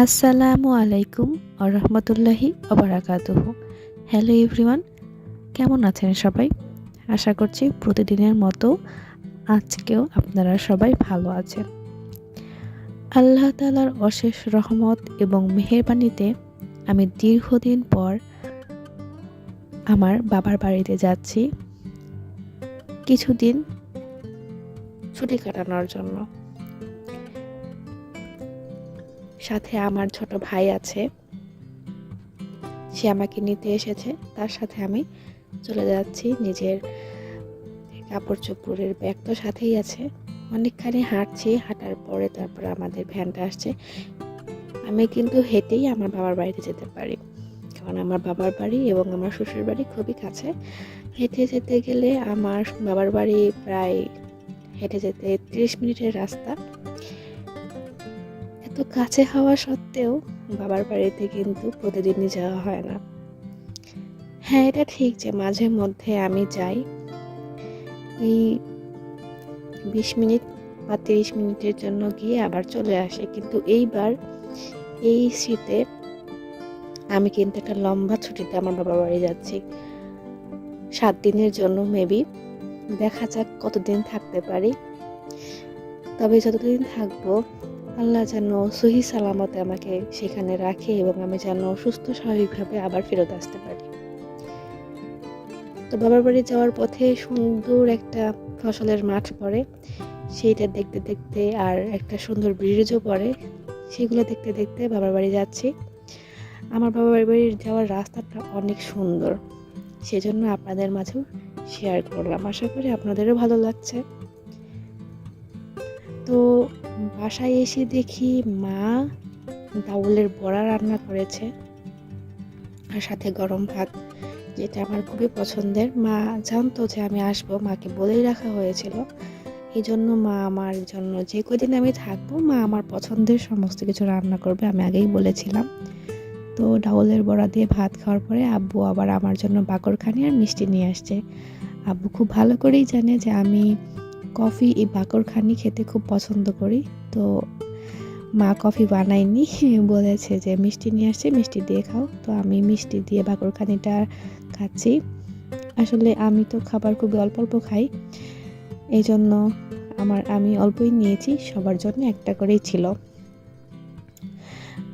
আসসালামু আলাইকুম আরহামতুল্লাহি অবরাকাতুহ hello everyone কেমন আছেন সবাই? আশা করছি প্রতিদিনের মতো আজকেও আপনারা সবাই ভালো আছেন। আল্লাহ তালার অশেষ রহমত এবং মেহেরবানিতে আমি দীর্ঘদিন পর আমার বাবার বাড়িতে যাচ্ছি। কিছুদিন ছুটি কাটানোর জন্য। সাথে আমার ছোট ভাই আছে। সে আমাকে নিতে এসেছে। তার সাথে আমি চলে যাচ্ছি। নিজের কাপড় চোপড়ের ব্যাগ তো সাথেই আছে। অনেকখানি হাঁটছি। হাঁটার পরে তারপর আমাদের ভ্যানটা আসছে। আমি কিন্তু হেঁটেই আমার বাবার বাড়িতে যেতে পারি। কারণ আমার বাবার বাড়ি এবং আমার শ্বশুর বাড়ি খুবই কাছে। হেঁটে যেতে গেলে আমার বাবার বাড়ি প্রায় হেঁটে যেতে তিরিশ মিনিটের রাস্তা। এত কাছে হওয়া সত্ত্বেও বাবার বাড়িতে কিন্তু প্রতিদিনই যাওয়া হয় না। হ্যাঁ এটা ঠিক যে মাঝে মধ্যে আমি যাই। এই বিশ মিনিট বা তিরিশ মিনিটের জন্য গিয়ে আবার চলে আসে। কিন্তু এইবার এই শীতে আমি কিন্তু একটা লম্বা ছুটিতে আমার বাবার বাড়ি যাচ্ছি। সাত দিনের জন্য মেবি। দেখা যাক কতদিন থাকতে পারি। তবে যতদিন থাকব আল্লাহ যেন সহি সালামতে আমাকে সেখানে রাখে এবং আমি যেন সুস্থ স্বাভাবিকভাবে আবার ফেরত আসতে পারি। তো বাবার বাড়ি যাওয়ার পথে সুন্দর একটা ফসলের মাঠ পড়ে, সেইটা দেখতে দেখতে আর একটা সুন্দর ব্রিজও পড়ে, সেগুলো দেখতে দেখতে বাবার বাড়ি যাচ্ছি। আমার বাবার বাড়ি যাওয়ার রাস্তাটা অনেক সুন্দর, সেজন্য আপনাদের মাঝেও শেয়ার করলাম। আশা করি আপনাদেরও ভালো লাগছে। তো বাসায় এসে দেখি মা ডাউলের বড়া রান্না করেছে আর সাথে গরম ভাত, যেটা আমার খুবই পছন্দের। মা জানতো যে আমি আসব, মাকে বলেই রাখা হয়েছিল। এই জন্য মা আমার জন্য যে কদিন আমি থাকব, মা আমার পছন্দের সমস্ত কিছু রান্না করবে, আমি আগেই বলেছিলাম। তো ডাউলের বড়া দিয়ে ভাত খাওয়ার পরে আব্বু আবার আমার জন্য বাকরখানি আর মিষ্টি নিয়ে আসছে। আব্বু খুব ভালো করেই জানে যে আমি কফি এই বাকরখানি খেতে খুব পছন্দ করি। তো মা কফি বানায়নি, বলেছে যে মিষ্টি নিয়ে আসছে, মিষ্টি দিয়ে খাও। তো আমি মিষ্টি দিয়ে বাকরখানিটা খাচ্ছি। আসলে আমি তো খাবার খুবই অল্প অল্প খাই এই জন্য আমার, আমি অল্পই নিয়েছি, সবার জন্য একটা করেই ছিল।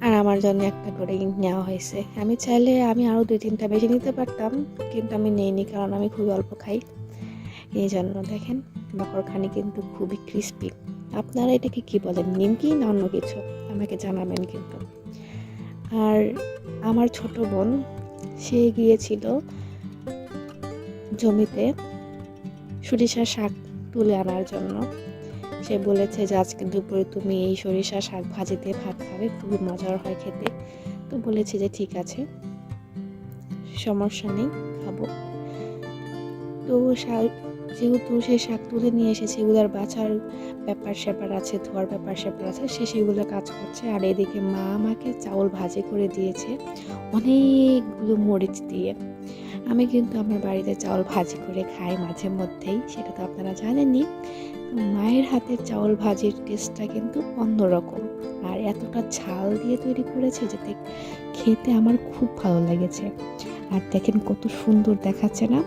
আর আমার জন্য একটা করেই নেওয়া হয়েছে। আমি চাইলে আমি আরও দুই তিনটা বেশি নিতে পারতাম, কিন্তু আমি নেইনি, কারণ আমি খুবই অল্প খাই। এই জন্য দেখেন। বাকরখানি কিন্তু খুবই ক্রিস্পি আপনারা এটাকে কি বলেন, নিমকি না অন্য কিছু? আমাকে জানাবেন কিন্তু। আর আমার ছোট বোন, সে গিয়েছিল জমিতে সরিষা শাক তুলে আনার জন্য। সে বলেছে যে, আজকে দুপুরে তুমি এই সরিষা শাক ভাজিতে ভাত খাবে, খুবই মজার হয় খেতে। তো বলেছে যে, ঠিক আছে, সমস্যা নেই, খাব। তো শাক যেহেতু সে শাক তুলে নিয়ে এসেছে, এগুলোর বাছার ব্যাপার স্যাপার আছে, ধোয়ার ব্যাপার স্যাপার আছে, সে সেগুলো কাজ করছে। আর এদিকে মা আমাকে চাউল ভাজি করে দিয়েছে, অনেকগুলো মরিচ দিয়ে। আমি কিন্তু আমার বাড়িতে চাউল ভাজি করে খাই মাঝে মধ্যেই, সেটা তো আপনারা জানেনই। মায়ের হাতের চাউল ভাজির টেস্টটা কিন্তু অন্যরকম। আর এতটা ঝাল দিয়ে তৈরি করেছে যাতে খেতে আমার খুব ভালো লেগেছে। আর দেখেন কত সুন্দর দেখাচ্ছে না?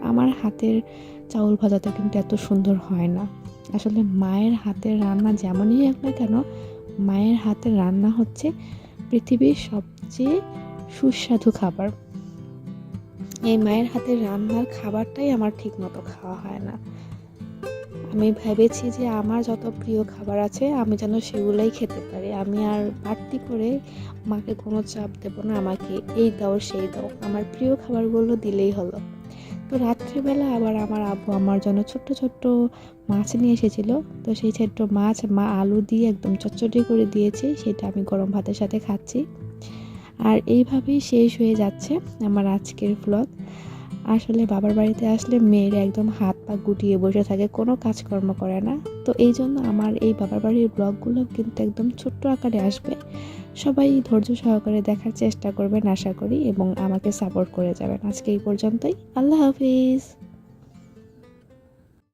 আমার হাতের চাউল ভাজাটা কিন্তু এত সুন্দর হয় না। আসলে মায়ের হাতের রান্না যেমনই হোক না কেন, মায়ের হাতের রান্না হচ্ছে পৃথিবীর সবচেয়ে সুস্বাদু খাবার। এই মায়ের হাতের রান্নার খাবারটাই আমার ঠিক মতো খাওয়া হয় না। আমি ভেবেছি যে আমার যত প্রিয় খাবার আছে, আমি যেন সেগুলোই খেতে পারি। আমি আর বাড়তি করে মাকে কোনো চাপ দেবো না, আমাকে এই দাও, সেই দাও। আমার প্রিয় খাবারগুলো দিলেই হলো। তো রাত্রিবেলা আবার আমার আব্বু আমার জন্য ছোট্ট ছোট্ট মাছ নিয়ে এসেছিল। তো সেই ছোট্ট মাছ মা আলু দিয়ে একদম চটচটি করে দিয়েছি, সেটা আমি গরম ভাতের সাথে খাচ্ছি। আর এইভাবেই শেষ হয়ে যাচ্ছে আমার আজকের ব্লগ আসলে বাবার বাড়িতে আসলে মেয়েরা একদম হাত পা গুটিয়ে বসে থাকে, কোনো কাজকর্ম করে না। তো এই জন্য আমার এই বাবার বাড়ির ব্লগগুলো কিন্তু একদম ছোট্ট আকারে আসবে। সবাই ধৈর্য সহকারে দেখার চেষ্টা করবেন, আশা করি, এবং আমাকে সাপোর্ট করে যাবেন। আজকে এই পর্যন্তই। আল্লাহ হাফিজ।